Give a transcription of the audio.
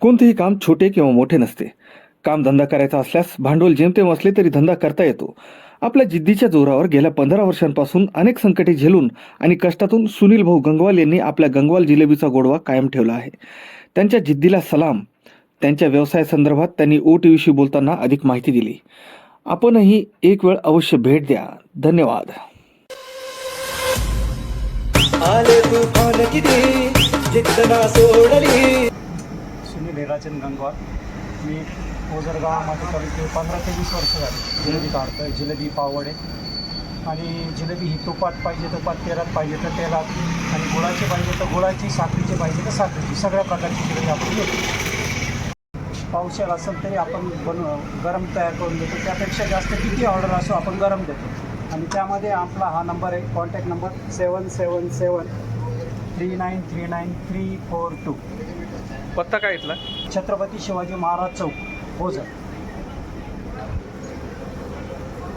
कोणतेही काम छोटे किंवा मोठे नसते. काम धंदा करायचा असल्यास भांडवल जेमतेम असले तरी धंदा करता येतो. आपल्या जिद्दीच्या जोरावर गेल्या पंधरा वर्षांपासून अनेक संकटे झेलून आणि कष्टातून सुनील भाऊ गंगवाल यांनी आपल्या गंगवाल जिलेबीचा गोडवा कायम ठेवला आहे. त्यांच्या जिद्दीला सलाम. त्यांच्या व्यवसायासंदर्भात त्यांनी ओ टी व्हीशी बोलताना अधिक माहिती दिली. आपणही एक वेळ अवश्य भेट द्या. धन्यवाद. आले तू किती? सोडली. मी हेराचंद गंगवार. मी ओझरगावामध्ये गावामध्ये पंधरा ते वीस वर्ष झाली. जिलेबी काढतो आहे जिलेबी पावडे आणि जिलेबी ही तुपात पाहिजे तुपात तेलात पाहिजे तर तेलात. आणि गुळाची पाहिजे तर गुळाची साखरीची पाहिजे तर साखरीची. सगळ्या प्रकारची जिलेबी आपण घेतो. पावसाळा असेल तरी आपण बन गरम तयार करून देतो. त्यापेक्षा जास्त किती ऑर्डर असो आपण गरम देतो. आणि त्यामध्ये आपला हा नंबर आहे contact number seven seven seven three nine three nine three four two. पत्ता काय इथला? छत्रपती शिवाजी महाराज चौक हो सर.